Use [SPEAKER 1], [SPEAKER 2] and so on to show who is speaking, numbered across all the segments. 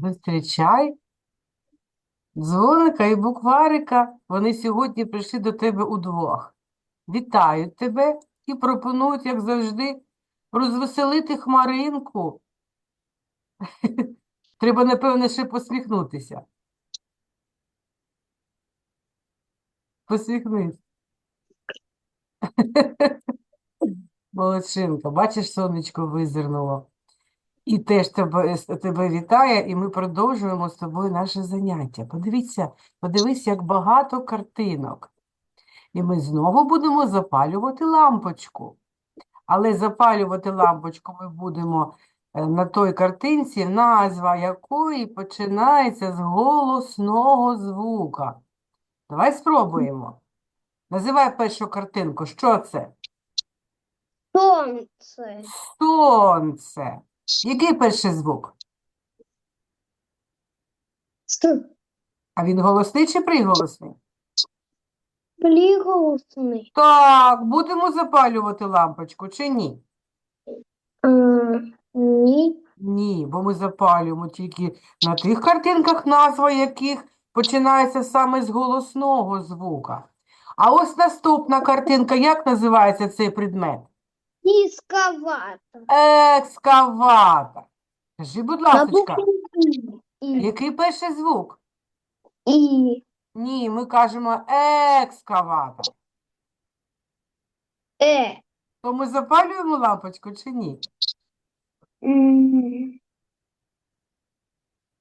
[SPEAKER 1] Зустрічай дзвоника і букварика. Вони сьогодні прийшли до тебе удвох. Вітають тебе і пропонують, як завжди, розвеселити хмаринку. Треба, напевно, ще посміхнутися. Посміхнись. Молодчинка, бачиш, сонечко визирнуло. І теж тебе, тебе вітає, і ми продовжуємо з тобою наше заняття. Подивіться, подивись, як багато картинок. І ми знову будемо запалювати лампочку. Але запалювати лампочку ми будемо е, на той картинці, назва якої починається з голосного звука. Давай спробуємо. Називай першу картинку. Що це?
[SPEAKER 2] Сонце.
[SPEAKER 1] Сонце. Який перший звук?
[SPEAKER 2] С.
[SPEAKER 1] А він голосний чи приголосний?
[SPEAKER 2] Приголосний.
[SPEAKER 1] Так, будемо запалювати лампочку чи ні?
[SPEAKER 2] А, ні.
[SPEAKER 1] Ні, бо ми запалюємо тільки на тих картинках, назва яких починається саме з голосного звука. А ось наступна картинка, як називається цей предмет?
[SPEAKER 2] Низковато.
[SPEAKER 1] Екскаватор. Скажи, будь.
[SPEAKER 2] І.
[SPEAKER 1] який перший звук?
[SPEAKER 2] І.
[SPEAKER 1] Ні, ми кажемо екскаватор.
[SPEAKER 2] Е.
[SPEAKER 1] То ми запалюємо лампочку чи ні?
[SPEAKER 2] М.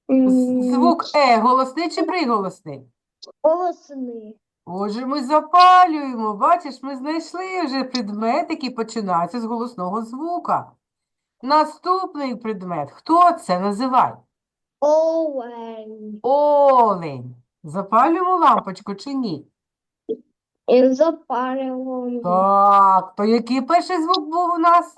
[SPEAKER 1] З- Звук Е голосний чи приголосний?
[SPEAKER 2] Голосний.
[SPEAKER 1] Отже, ми запалюємо. Бачиш, ми знайшли вже предмет, який починається з голосного звука. Наступний предмет. Хто це? Називай.
[SPEAKER 2] Олень.
[SPEAKER 1] Олень. Запалюємо лампочку чи ні?
[SPEAKER 2] І запалювання.
[SPEAKER 1] Так, то який перший звук був у нас?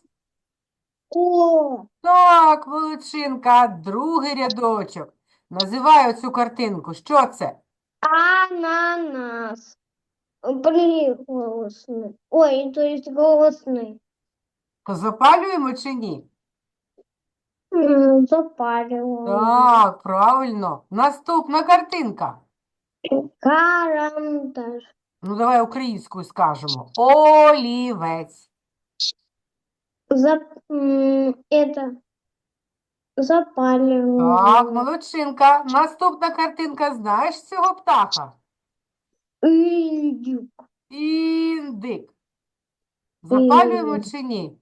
[SPEAKER 2] О.
[SPEAKER 1] Так, величинка, другий рядочок. Називай оцю картинку. Що це?
[SPEAKER 2] Ананас. Приголосний. Ой, то есть голосний.
[SPEAKER 1] То запалюємо чи ні?
[SPEAKER 2] М, Запалювання.
[SPEAKER 1] Так, правильно. Наступна картинка.
[SPEAKER 2] Карандаш.
[SPEAKER 1] Ну, давай українською скажемо. Олівець.
[SPEAKER 2] Зап... м, Это...
[SPEAKER 1] Так, молодчинка. Наступна картинка. Знаєш цього птаха?
[SPEAKER 2] Ильдюк.
[SPEAKER 1] Індик. Запалюємо чи ні?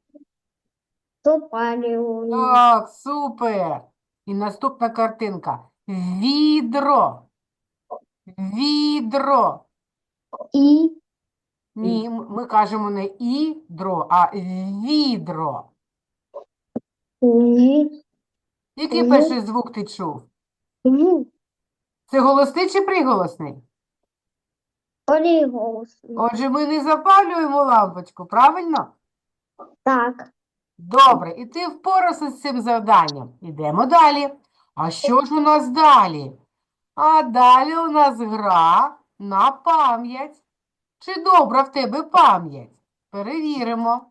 [SPEAKER 2] Запаливание.
[SPEAKER 1] Так, супер. І наступна картинка. Відро. Відро.
[SPEAKER 2] И...
[SPEAKER 1] Ні, м- ми кажемо не ідро, а відро.
[SPEAKER 2] Ви...
[SPEAKER 1] Який
[SPEAKER 2] Мгм.
[SPEAKER 1] перший звук ти чув?
[SPEAKER 2] В...
[SPEAKER 1] Це голосний чи приголосний?
[SPEAKER 2] Приголосный.
[SPEAKER 1] Отже, ми не запалюємо лампочку, правильно?
[SPEAKER 2] Так.
[SPEAKER 1] Добре, і ти впорався з цим завданням. Ідемо далі. А що ж у нас далі? А далі у нас гра на пам'ять. Чи добра в тебе пам'ять? Перевіримо.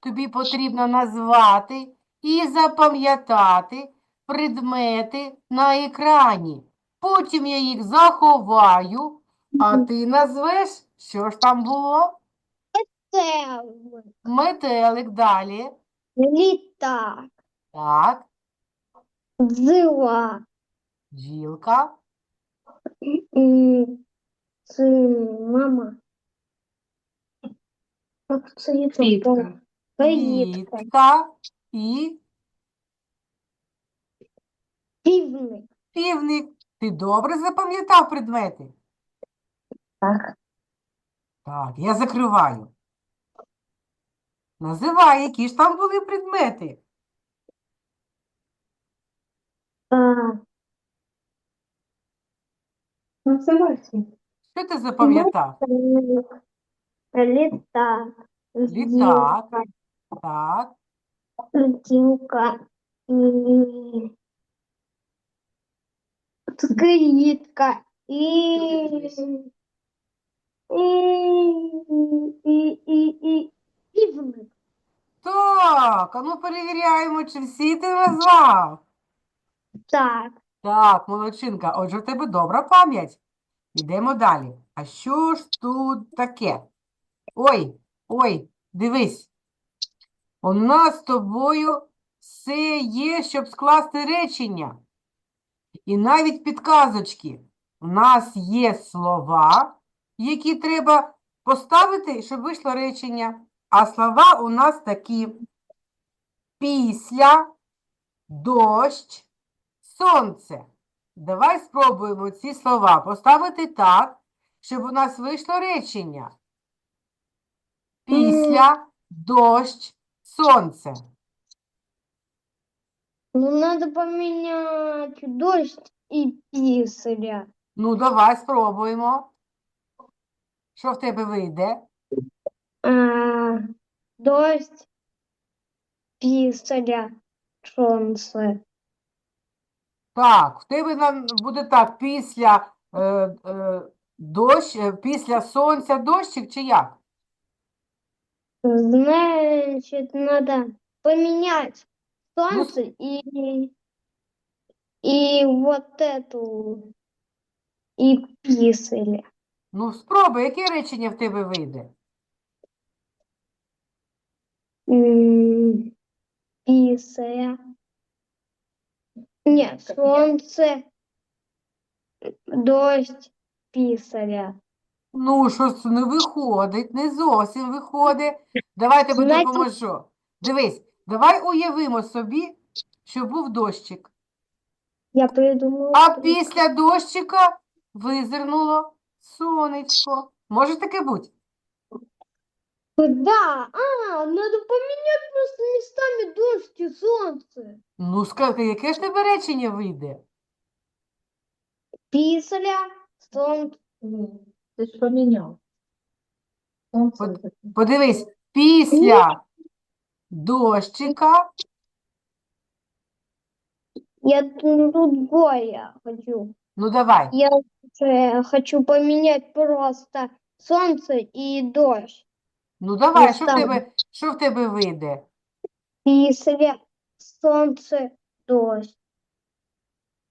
[SPEAKER 1] Тобі потрібно назвати і запам'ятати предмети на екрані. Потім я їх заховаю, а ти назвеш, що ж там було?
[SPEAKER 2] Целый.
[SPEAKER 1] Метелик далі.
[SPEAKER 2] Летак.
[SPEAKER 1] Так,
[SPEAKER 2] Зыла.
[SPEAKER 1] бджілка,
[SPEAKER 2] М, Ц... Мама. Как це
[SPEAKER 3] Квітка.
[SPEAKER 2] Квітка.
[SPEAKER 1] квітка і
[SPEAKER 2] Півник.
[SPEAKER 1] півник. Ти добре запам'ятав предмети?
[SPEAKER 2] Так.
[SPEAKER 1] Так, я закриваю. Називай, які ж там були предмети.
[SPEAKER 3] Називайте.
[SPEAKER 1] Що ти запам'ятав?
[SPEAKER 2] Літак.
[SPEAKER 1] Літак. Так,
[SPEAKER 2] Летілка. І... Квітка. І... І... І... І... І... Півник.
[SPEAKER 1] так, а ну перевіряємо, чи всі ти назвав.
[SPEAKER 2] Так.
[SPEAKER 1] Так, молодчинка. Отже, в тебе добра пам'ять. Йдемо далі. А що ж тут таке? Ой, ой, дивись. У нас з тобою все є, щоб скласти речення. І навіть підказочки. У нас є слова, які треба поставити, щоб вийшло речення. А слова у нас такі: після, дощ, сонце. Давай спробуємо ці слова поставити так, щоб у нас вийшло речення. Після, дощ, сонце.
[SPEAKER 2] Ну, надо поменять дождь и писаря.
[SPEAKER 1] Ну, давай спробуємо. Що в тебе вийде?
[SPEAKER 2] А, дождь, писаря, солнце.
[SPEAKER 1] Так, в тебе нам буде так, після е, е, дощ, е, після сонця дощик чи як?
[SPEAKER 2] Значит, надо поменять солнце и, и вот эту, и писаря.
[SPEAKER 1] Ну, спробуй, яке речення в тебе вийде?
[SPEAKER 2] М, Писаря. Нет, солнце, дождь, писаря.
[SPEAKER 1] Ну, щось не виходить, не зовсім виходить. Давай я тобі
[SPEAKER 2] Значить-
[SPEAKER 1] допоможу. Дивись, давай уявимо собі, що був дощик.
[SPEAKER 2] Я придумала.
[SPEAKER 1] А після дощика визирнуло сонечко. Може таке бути?
[SPEAKER 2] Да, а, надо поменять просто местами дождь и солнце.
[SPEAKER 1] Ну, скажи, яке ж тебе речення вийде?
[SPEAKER 2] Писаря, солнце.
[SPEAKER 3] Ти ж поміняв. Сонце
[SPEAKER 1] Подивись, після дощика,
[SPEAKER 2] Я тут другое хочу.
[SPEAKER 1] ну давай,
[SPEAKER 2] Я уже хочу поменять просто солнце и дождь.
[SPEAKER 1] ну давай, що в тебе, що в тебе вийде?
[SPEAKER 2] Писаря, солнце, дождь.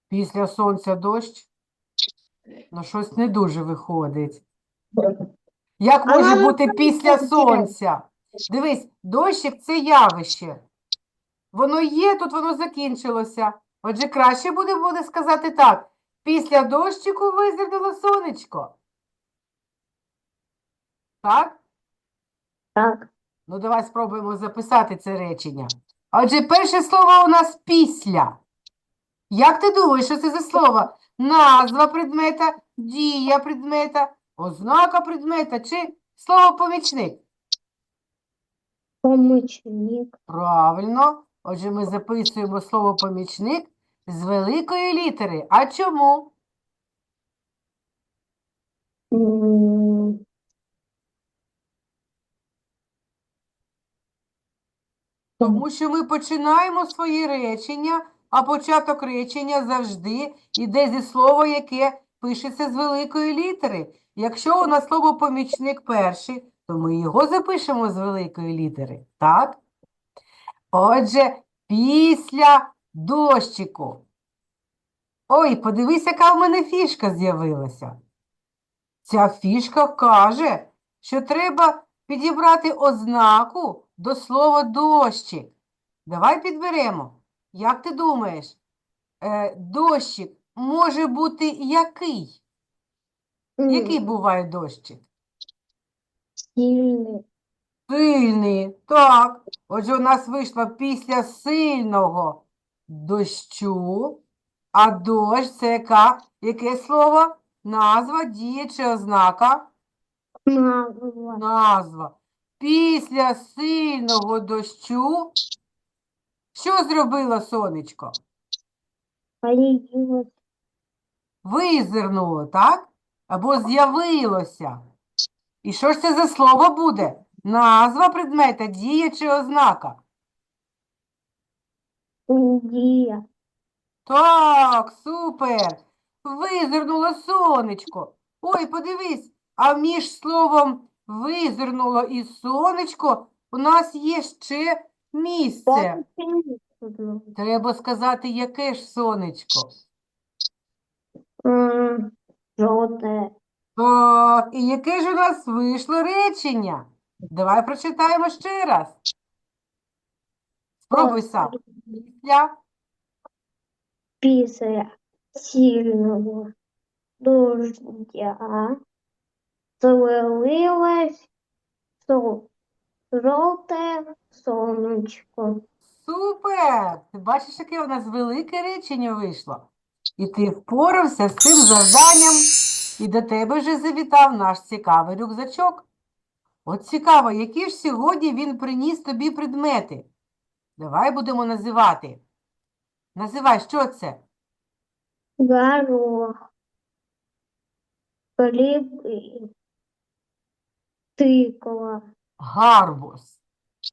[SPEAKER 1] Після сонця дощ? Ну, щось не дуже виходить. Як
[SPEAKER 2] А
[SPEAKER 1] може
[SPEAKER 2] надо
[SPEAKER 1] бути після сонця? Дивись, дощик – це явище. Воно є, тут воно закінчилося. Отже, краще буде, буде сказати так. Після дощику визирнуло сонечко. Так?
[SPEAKER 2] Так.
[SPEAKER 1] Ну, давай спробуємо записати це речення. Отже, перше слово у нас після. Як ти думаєш, що це за слово? Назва предмета, дія предмета, ознака предмета чи слово помічник?
[SPEAKER 2] Помощник.
[SPEAKER 1] Правильно. Отже, ми записуємо слово помічник з великої літери. А чому?
[SPEAKER 2] М,
[SPEAKER 1] Тому що ми починаємо свої речення, а початок речення завжди йде зі слова, яке пишеться з великої літери. Якщо у нас слово помічник перший, то ми його запишемо з великої літери. Так? Отже, після дощику. Ой, подивись, яка в мене фішка з'явилася. Ця фішка каже, що треба підібрати ознаку до слова дощик. Давай підберемо. Як ти думаєш, е, дощик може бути який? Який буває дощик?
[SPEAKER 2] Сильный.
[SPEAKER 1] Сильний. Так. Отже, у нас вийшло після сильного дощу, а дощ це яка? Яке слово? Назва, дія чи ознака?
[SPEAKER 2] Назва.
[SPEAKER 1] Назва. Після сильного дощу що зробило сонечко? Визирнуло, так? Або з'явилося. І що ж це за слово буде? Назва предмета, дія чи ознака?
[SPEAKER 2] Дия.
[SPEAKER 1] Так, супер. Визирнуло сонечко. Ой, подивись, а між словом визирнуло і сонечко у нас є ще місце. Треба сказати, яке ж сонечко.
[SPEAKER 2] Желтая.
[SPEAKER 1] Так, і яке ж у нас вийшло речення? Давай прочитаємо ще раз. Спробуй сам. Після
[SPEAKER 2] Писая сильного дождя завалилось желтое солнышко.
[SPEAKER 1] Супер! Ти бачиш, яке у нас велике речення вийшло. І ти впорався з цим завданням, і до тебе вже завітав наш цікавий рюкзачок. От цікаво, які ж сьогодні він приніс тобі предмети. Давай будемо називати. Називай, що це?
[SPEAKER 2] Горох, тыква,
[SPEAKER 1] Гарбуз.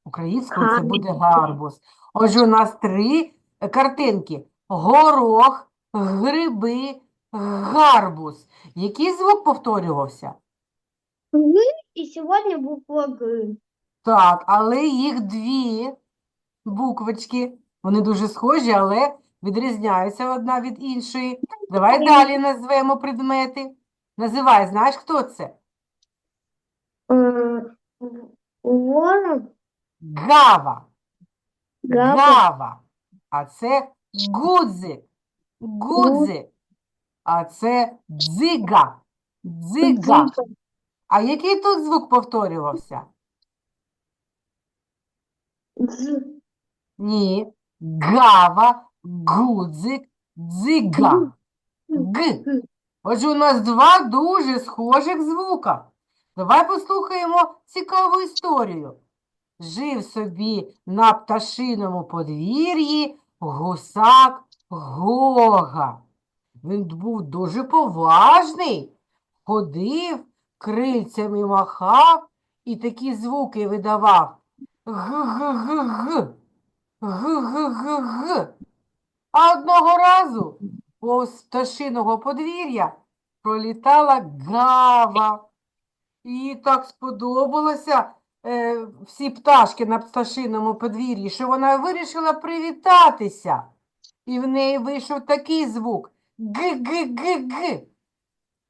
[SPEAKER 1] Українською це буде гарбуз. Отже, у нас три картинки: горох, гриби, гарбуз. Який звук повторювався?
[SPEAKER 2] Г и сегодня буква Г.
[SPEAKER 1] Так, але їх дві буквочки. Вони дуже схожі, але відрізняються одна від іншої. Давай далі назвемо предмети. Називай, знаєш, хто це?
[SPEAKER 2] Ворон,
[SPEAKER 1] Гава.
[SPEAKER 2] гава,
[SPEAKER 1] Гава. А це гудзик. Гудзик. А це дзига. Дзига. А який тут звук повторювався? Ні. Гава, гудзик, дзига. Г. Отже, у нас два дуже схожих звука. Давай послухаємо цікаву історію. Жив собі на пташиному подвір'ї гусак Гога. Він був дуже поважний, ходив, крильцями махав і такі звуки видавав. Г-г-г-г, г-г-г-г. А одного разу повз пташиного подвір'я пролітала гава. Їй так сподобалося е, всі пташки на пташиному подвір'ї, що вона вирішила привітатися. І в неї вийшов такий звук г-г-г-г.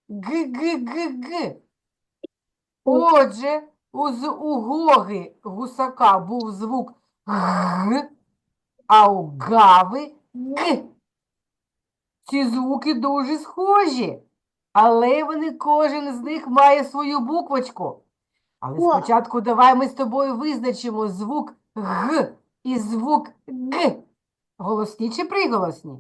[SPEAKER 1] Г-г-г-г. Отже, у, з- у Гоги гусака був звук г, а у Гави г. Ці звуки дуже схожі, але вони кожен з них має свою буквочку. Але
[SPEAKER 2] О.
[SPEAKER 1] спочатку давай ми з тобою визначимо звук г і звук г. Голосні чи приголосні?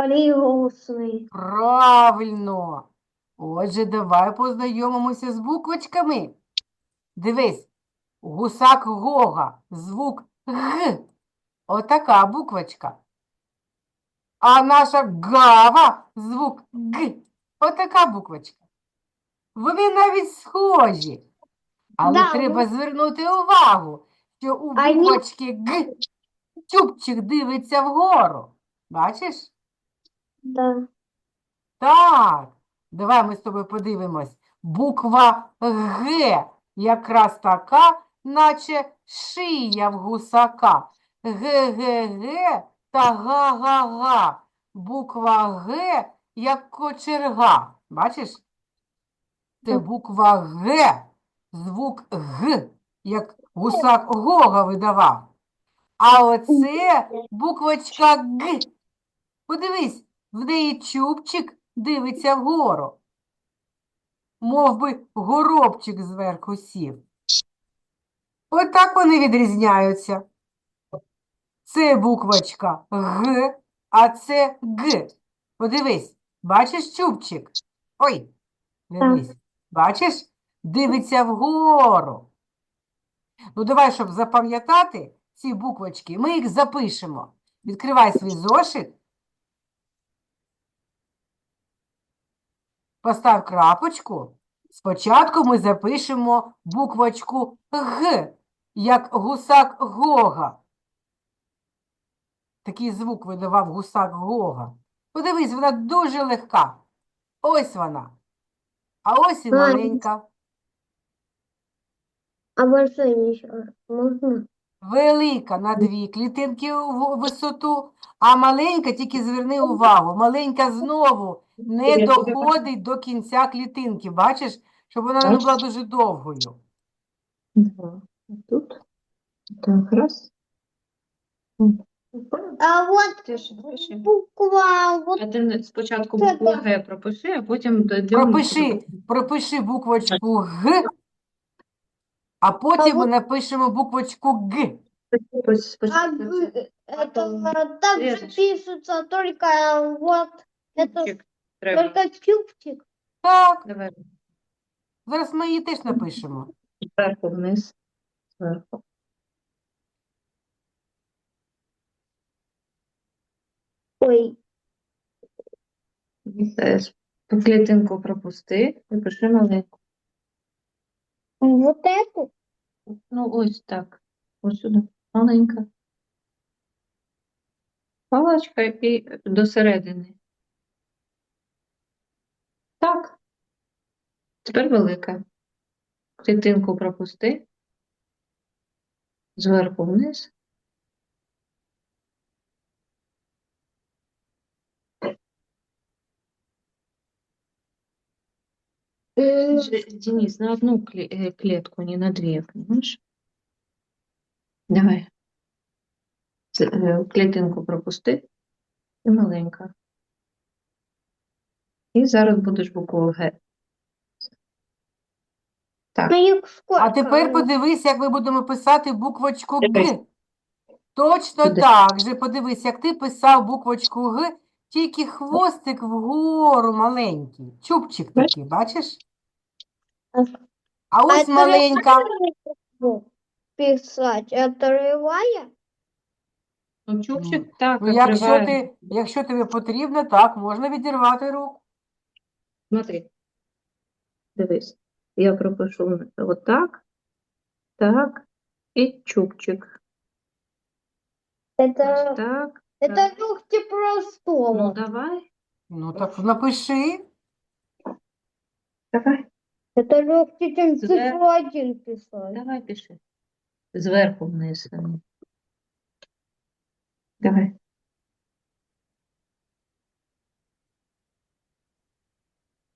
[SPEAKER 2] Приголосный.
[SPEAKER 1] Правильно. Отже, давай познайомимося з буквочками. Дивись, гусак Гога, звук Г. Отака буквочка. А наша гава звук Г. Отака буквочка. Вони навіть схожі. Але
[SPEAKER 2] Да,
[SPEAKER 1] треба звернути увагу, що у буквочки Г чубчик дивиться вгору. Бачиш?
[SPEAKER 2] Да.
[SPEAKER 1] Так, давай ми з тобою подивимось. Буква Г якраз така, наче шия в гусака. Г-г-г та га-га-га. Буква Г як кочерга. Бачиш? Це буква Г, звук Г, як гусак Гога видавав. А оце буквочка Г. Подивись, в неї чубчик дивиться вгору. Мов би горобчик зверху сів. Отак вони відрізняються. Це буквочка Г, а це Г. Подивись, бачиш чубчик? Ой, дивись, бачиш? Дивиться вгору. Ну, давай, щоб запам'ятати ці буквочки, ми їх запишемо. Відкривай свій зошит. Постав крапочку. Спочатку ми запишемо буквочку Г, як гусак Гога. Такий звук видавав гусак Гога. Подивись, вона дуже легка. Ось вона. А ось і маленька.
[SPEAKER 2] А еще можно?
[SPEAKER 1] Велика на дві клітинки в- висоту, А маленька, тільки зверни увагу, маленька знову не доходить до кінця клітинки. Бачиш, щоб вона не була дуже довгою.
[SPEAKER 3] Два. Тут. Так, раз.
[SPEAKER 2] А
[SPEAKER 3] пиши.
[SPEAKER 2] буква, вот
[SPEAKER 3] А ти спочатку букву. Г пропиши, а потім до
[SPEAKER 1] Пропиши, пропиши буквочку Г, а потім ми напишемо буквочку Г.
[SPEAKER 2] а
[SPEAKER 3] Спочатку
[SPEAKER 2] г- это
[SPEAKER 3] потом
[SPEAKER 2] так же
[SPEAKER 3] следующий.
[SPEAKER 2] пишется, только вот это
[SPEAKER 3] чубчик треба.
[SPEAKER 2] только чубчик.
[SPEAKER 1] Так,
[SPEAKER 3] Давай.
[SPEAKER 1] зараз ми її теж напишемо.
[SPEAKER 3] Зверху вниз. Зверху.
[SPEAKER 2] Ой,
[SPEAKER 3] І теж по клітинку пропусти і пиши маленьку.
[SPEAKER 2] вот эту.
[SPEAKER 3] Ну, ось так. Ось сюди. Маленька. Паличка і до середини. Так. Тепер велика. Клітинку пропусти. Зверху вниз. Денис, на одну э, клетку, не на две, понимаешь? Давай. Е, Клітинку пропусти. І маленька. І зараз будеш букву Г. Так.
[SPEAKER 2] Ну?
[SPEAKER 1] А тепер подивись, як ми будемо писати буквочку Г. Точно
[SPEAKER 3] Сюди.
[SPEAKER 1] так же. Подивись, як ти писав буквочку Г, тільки хвостик вгору маленький. Чубчик такий, бачиш?
[SPEAKER 2] А-
[SPEAKER 1] А ось маленька.
[SPEAKER 2] букву писать, отрывая?
[SPEAKER 3] Ну, чубчик так,
[SPEAKER 1] Ну, якщо
[SPEAKER 3] відкриває.
[SPEAKER 1] ти, якщо тобі потрібно, так, можна відірвати руку.
[SPEAKER 3] Смотри. Дивись. Я пропишу отак, так, і чубчик. Ось
[SPEAKER 2] Это,
[SPEAKER 3] так.
[SPEAKER 2] это
[SPEAKER 3] так.
[SPEAKER 2] легче
[SPEAKER 3] Ну,
[SPEAKER 2] простого.
[SPEAKER 3] давай,
[SPEAKER 1] Ну, так напиши.
[SPEAKER 3] давай,
[SPEAKER 2] Это легче, чем
[SPEAKER 3] Сюда.
[SPEAKER 2] цифру один писать.
[SPEAKER 3] давай пиши. Зверху вниз. а не. Давай.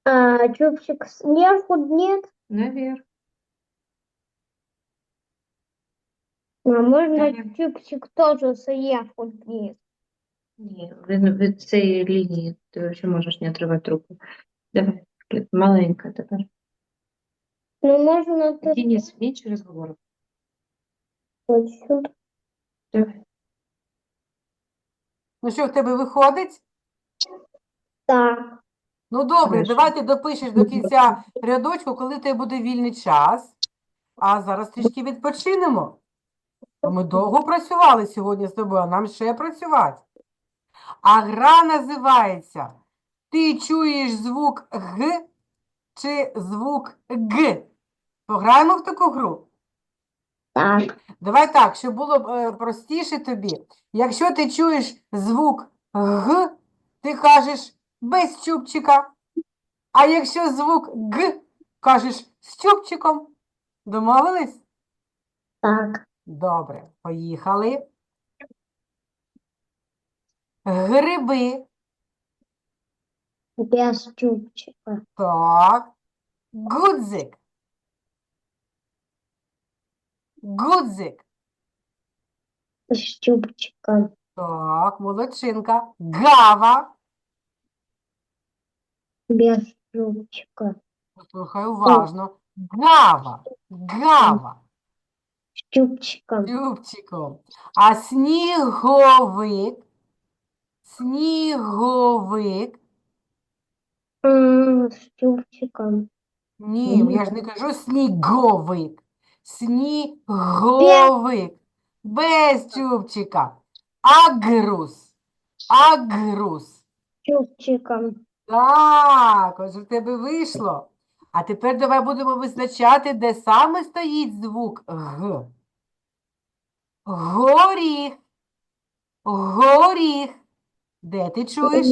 [SPEAKER 2] А чубчик сверху нет?
[SPEAKER 3] Наверх.
[SPEAKER 2] А можно
[SPEAKER 3] Наверх.
[SPEAKER 2] чубчик тоже сверху вниз?
[SPEAKER 3] Ні, від, від цієї лінії ти вже можеш не отривати руку. Давай, клі- маленька тепер.
[SPEAKER 2] Ну, можно тут
[SPEAKER 3] Денис, менше розговору.
[SPEAKER 2] Сюда.
[SPEAKER 1] Ну що, в тебе виходить?
[SPEAKER 2] Так.
[SPEAKER 1] Ну, добре,
[SPEAKER 3] Хорошо.
[SPEAKER 1] давай ти допишеш до кінця рядочку, коли тебе буде вільний час. А зараз трішки відпочинемо. Бо ми довго працювали сьогодні з тобою, а нам ще працювати. А гра називається Ти чуєш звук Г чи звук Г? Пограємо в таку гру?
[SPEAKER 2] Так.
[SPEAKER 1] Давай так, щоб було е, простіше тобі. Якщо ти чуєш звук Г, ти кажеш без чубчика. А якщо звук Г, кажеш з чубчиком. Домовились?
[SPEAKER 2] Так.
[SPEAKER 1] Добре, поїхали. Гриби.
[SPEAKER 2] Без чубчика.
[SPEAKER 1] Так. Гудзик. Гудзик.
[SPEAKER 2] С чубчиком.
[SPEAKER 1] Так, молодчинка. Гава.
[SPEAKER 2] Без чубчика.
[SPEAKER 1] Слухай уважно. Гава. Гава.
[SPEAKER 2] С чубчиком.
[SPEAKER 1] Любчиком. А сніговик. Сніговик.
[SPEAKER 2] М, С чубчиком.
[SPEAKER 1] Ні,
[SPEAKER 2] Мгм.
[SPEAKER 1] я ж не кажу сніговик. Сніговик. Без чубчика. Агрус. Агрус.
[SPEAKER 2] Чубчиком.
[SPEAKER 1] Так, ось в тебе вийшло. А тепер давай будемо визначати, де саме стоїть звук Г. Горіх. Горіх. Де ти чуєш?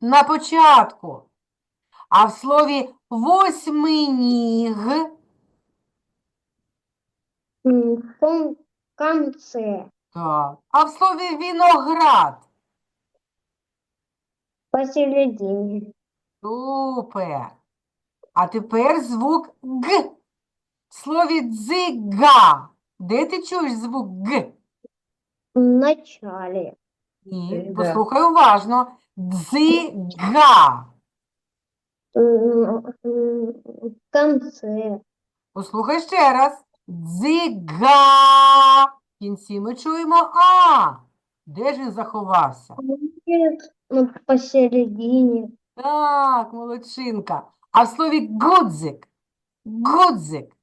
[SPEAKER 1] На початку. А в слові восьминіг
[SPEAKER 2] В конце.
[SPEAKER 1] Так. А в слові виноград?
[SPEAKER 2] Посередине.
[SPEAKER 1] Супер. А тепер звук Г. В слові дзига. Де ти чуєш звук Г?
[SPEAKER 2] В начале.
[SPEAKER 1] Ні,
[SPEAKER 3] Дзига.
[SPEAKER 1] послухай уважно. Дзига.
[SPEAKER 2] М, м, В конце.
[SPEAKER 1] Послухай ще раз. Дзига. В кінці ми чуємо А. Де ж він заховався?
[SPEAKER 2] Нет, ну, посередине.
[SPEAKER 1] Так, молодчинка. А в слові гудзик. Гудзик.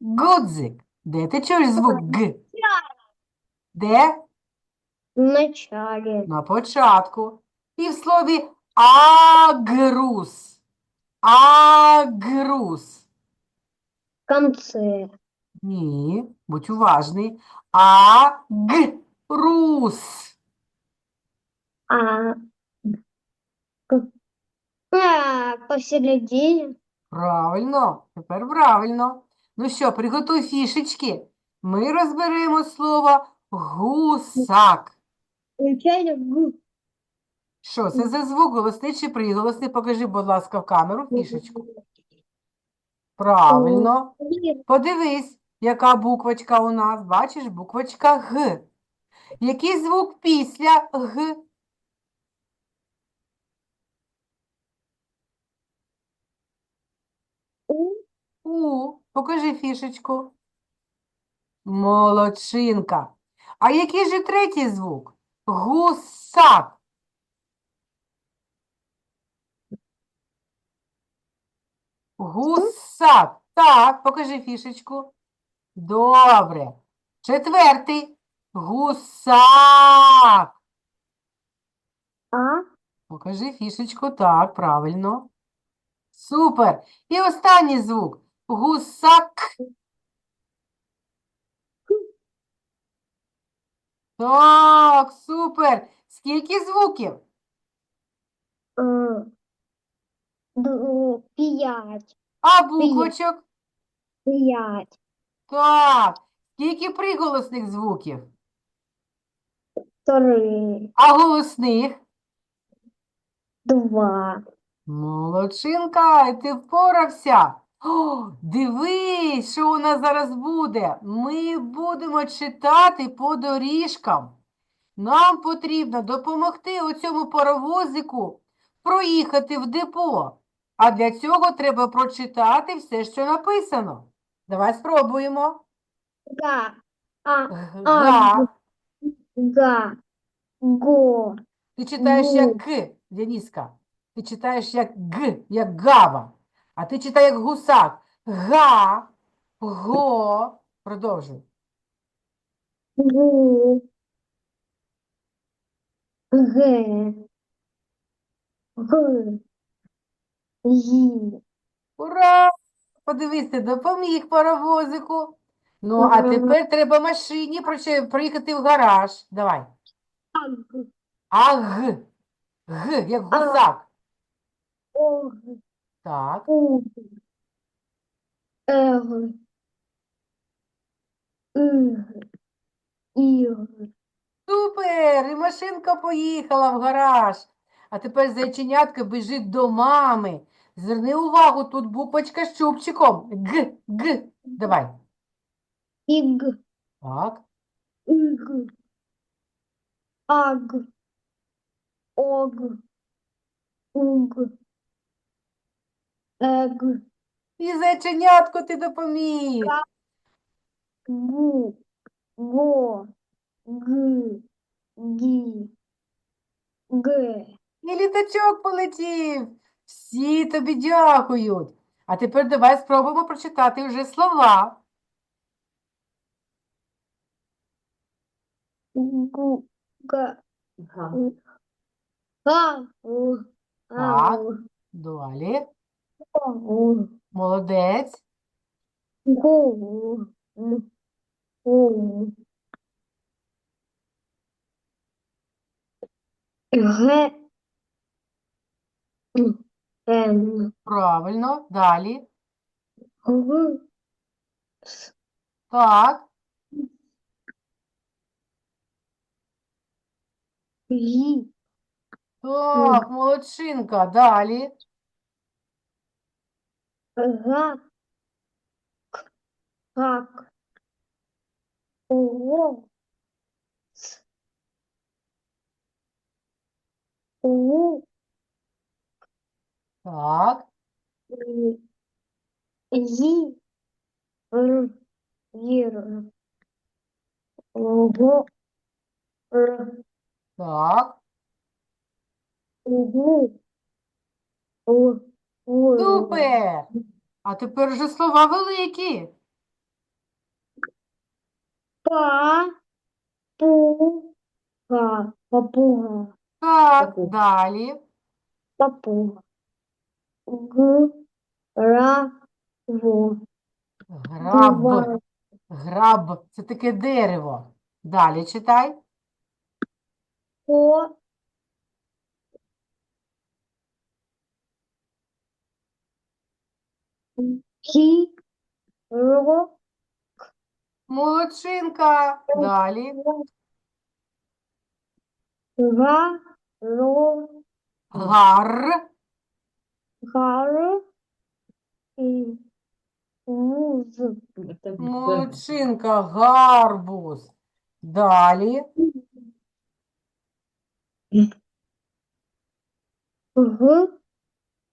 [SPEAKER 1] Гудзик. Де ти чуєш звук Г? Де?
[SPEAKER 2] В начале.
[SPEAKER 1] На початку. І в слові агрус. Агрус.
[SPEAKER 2] В конце.
[SPEAKER 1] Ні, будь уважний. Агрус.
[SPEAKER 2] А, а посередине.
[SPEAKER 1] Правильно, тепер правильно. Ну що, приготуй фішечки. Ми розберемо слово гусак.
[SPEAKER 2] Включай г.
[SPEAKER 1] Що це за звук? Голосний чи приголосний? Покажи, будь ласка, в камеру фішечку. Правильно. Подивись, яка буквочка у нас. Бачиш, буквочка Г. Який звук після Г?
[SPEAKER 2] У.
[SPEAKER 1] Покажи фішечку. Молодчинка. А який же третій звук? Гусак. Гусак. Так, покажи фішечку. Добре. Четвертий. Гусак.
[SPEAKER 2] А.
[SPEAKER 1] Покажи фішечку. Так, правильно. Супер. І останній звук. Гусак. Так, супер. Скільки звуків?
[SPEAKER 2] Пять.
[SPEAKER 1] А буквочок?
[SPEAKER 2] Пять.
[SPEAKER 1] Так. Скільки приголосних звуків?
[SPEAKER 2] Три.
[SPEAKER 1] А голосних?
[SPEAKER 2] Два.
[SPEAKER 1] Молодчинка, ти впорався. О, дивись, що у нас зараз буде. Ми будемо читати по доріжкам. Нам потрібно допомогти оцьому паровозику проїхати в депо. А для цього треба прочитати все, що написано. Давай спробуємо.
[SPEAKER 2] Га. А.
[SPEAKER 1] Га.
[SPEAKER 2] Га. Го.
[SPEAKER 1] Ти читаєш як Г, Дениска. Ти читаєш як Г, як гава. А ти читаєш як гусак. Га, го. Продовжуй.
[SPEAKER 2] Гу. Г. Г. Ї.
[SPEAKER 1] Ура! Подивись, ти допоміг паровозику. Ну, а
[SPEAKER 2] Ага.
[SPEAKER 1] тепер треба машині проче- приїхати в гараж. Давай.
[SPEAKER 2] Аг.
[SPEAKER 1] Г. Як
[SPEAKER 2] А.
[SPEAKER 1] гусак.
[SPEAKER 2] Ог.
[SPEAKER 1] Так.
[SPEAKER 2] Уг. Ег. Іг.
[SPEAKER 1] Супер! І машинка поїхала в гараж. А тепер зайченятка біжить до мами. Зверни увагу, тут буквочка з чубчиком. Г, Г. Давай.
[SPEAKER 2] Іг.
[SPEAKER 1] Так.
[SPEAKER 2] Иг. Аг. Ог. Уг. Ег.
[SPEAKER 1] І зайченятко ти допоміг.
[SPEAKER 2] Гу. Го. Г. Гі. Г.
[SPEAKER 1] І літачок полетів. Всі тобі дякують. А тепер давай спробуємо прочитати вже слова. Так. Далі. Молодець.
[SPEAKER 2] Гу. Г. Н.
[SPEAKER 1] Правильно. Далі.
[SPEAKER 2] С.
[SPEAKER 1] Так,
[SPEAKER 2] И.
[SPEAKER 1] так, молодчинка. Далі.
[SPEAKER 2] Га. К. Как. О. С. У.
[SPEAKER 1] Так,
[SPEAKER 2] И. И. Р. Ого.
[SPEAKER 1] Так.
[SPEAKER 2] Угу.
[SPEAKER 1] Супер! А тепер вже слова великі.
[SPEAKER 2] Па. Пу. Га. Папуга.
[SPEAKER 1] Так, далі.
[SPEAKER 2] Папуга. Г. Ра. Во.
[SPEAKER 1] Граб. Граб. Це таке дерево. Далі читай.
[SPEAKER 2] По. Ки. Ро.
[SPEAKER 1] Молодчинка. Далі.
[SPEAKER 2] Га. Ро.
[SPEAKER 1] Гар.
[SPEAKER 2] Гар. І. Вуз.
[SPEAKER 1] Молодчинка. Гарбуз. Далі.
[SPEAKER 2] Г.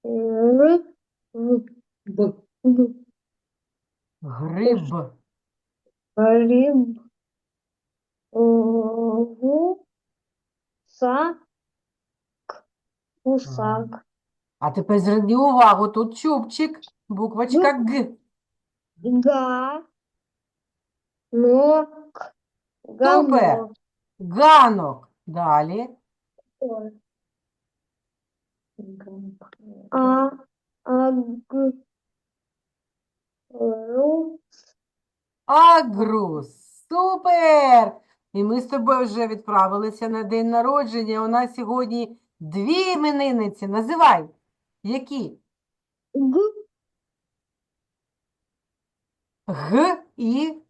[SPEAKER 2] Р. В.
[SPEAKER 3] Б.
[SPEAKER 2] Б.
[SPEAKER 1] Гриб.
[SPEAKER 2] Риб. Гу. Са. К. Гусак.
[SPEAKER 1] А тепер зверни увагу, тут чубчик. Буквочка Г.
[SPEAKER 2] Га. Нок.
[SPEAKER 1] Супер.
[SPEAKER 2] Гамок.
[SPEAKER 1] Ганок. Далі.
[SPEAKER 2] А. Аг. Ру.
[SPEAKER 1] Агрус. Супер! І ми з тобою вже відправилися на день народження. У нас сьогодні дві іменинниці. Називай. Які?
[SPEAKER 2] Г.
[SPEAKER 1] Г і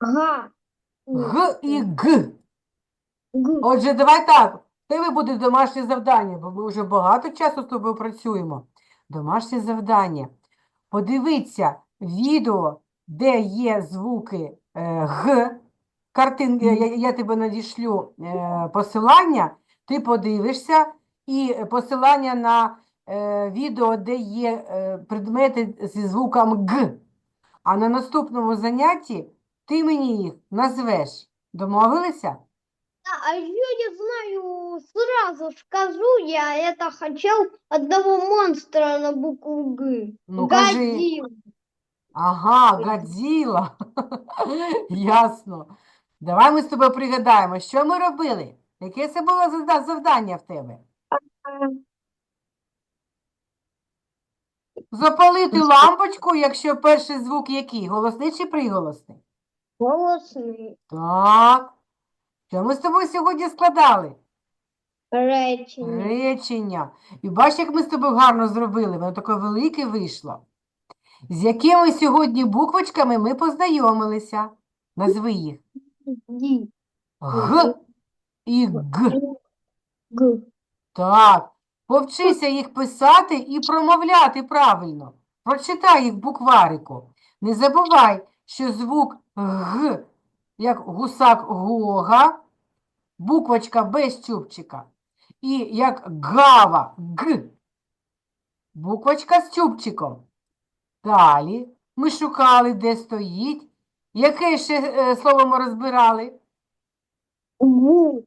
[SPEAKER 2] Га.
[SPEAKER 1] Г і Г.
[SPEAKER 2] Г.
[SPEAKER 1] Отже, давай так. Тебе буде домашнє завдання, бо ми вже багато часу з тобою працюємо. Домашнє завдання. Подивіться відео, де є звуки е, Г. Картин, я, я- я тебе надішлю е, посилання, ти подивишся, і посилання на е, відео, де є е, предмети зі звуком Г. А на наступному занятті ти мені їх назвеш. Домовилися?
[SPEAKER 2] А я не знаю, сразу скажу, я это хотел одного монстра на букву Г.
[SPEAKER 1] Ну, кажи.
[SPEAKER 2] Годзилла.
[SPEAKER 1] Ага, Годзіла. Ясно. Давай ми з тобою пригадаємо, що ми робили? Яке це було завда- завдання в тебе? Запалити лампочку, якщо перший звук який? Голосний чи приголосний?
[SPEAKER 2] Голосний
[SPEAKER 1] Так. Що ми з тобою сьогодні складали?
[SPEAKER 2] речення.
[SPEAKER 1] Речення. І бач, як ми з тобою гарно зробили, воно таке велике вийшло. З якими сьогодні буквочками ми познайомилися? Назви їх. Г і Г.
[SPEAKER 2] Г.
[SPEAKER 1] Так. Повчися їх писати і промовляти правильно. Прочитай їх букварику. Не забувай, що звук Г, як гусак Гога, буквочка без чубчика. І як гава Г, буквочка з чубчиком. Далі ми шукали, де стоїть. Яке ще е, слово ми розбирали?
[SPEAKER 2] Гу.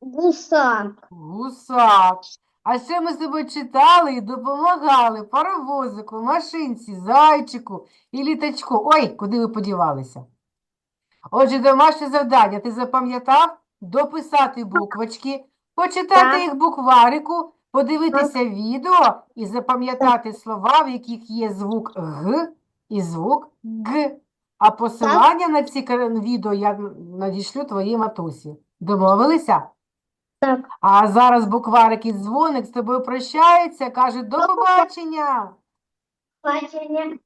[SPEAKER 2] Гусак.
[SPEAKER 1] Гусак. А ще ми з тобою читали і допомагали паровозику, машинці, зайчику і літачку. Ой, куди ви подівалися? Отже, домашнє завдання. Ти запам'ятав? Дописати буквочки, почитати їх букварику, подивитися відео і запам'ятати слова, в яких є звук Г і звук Г. А посилання на ці відео я надішлю твоїй матусі. Домовилися?
[SPEAKER 2] Так.
[SPEAKER 1] А зараз букварик і дзвоник з тобою прощається, каже до побачення.
[SPEAKER 2] Бачення.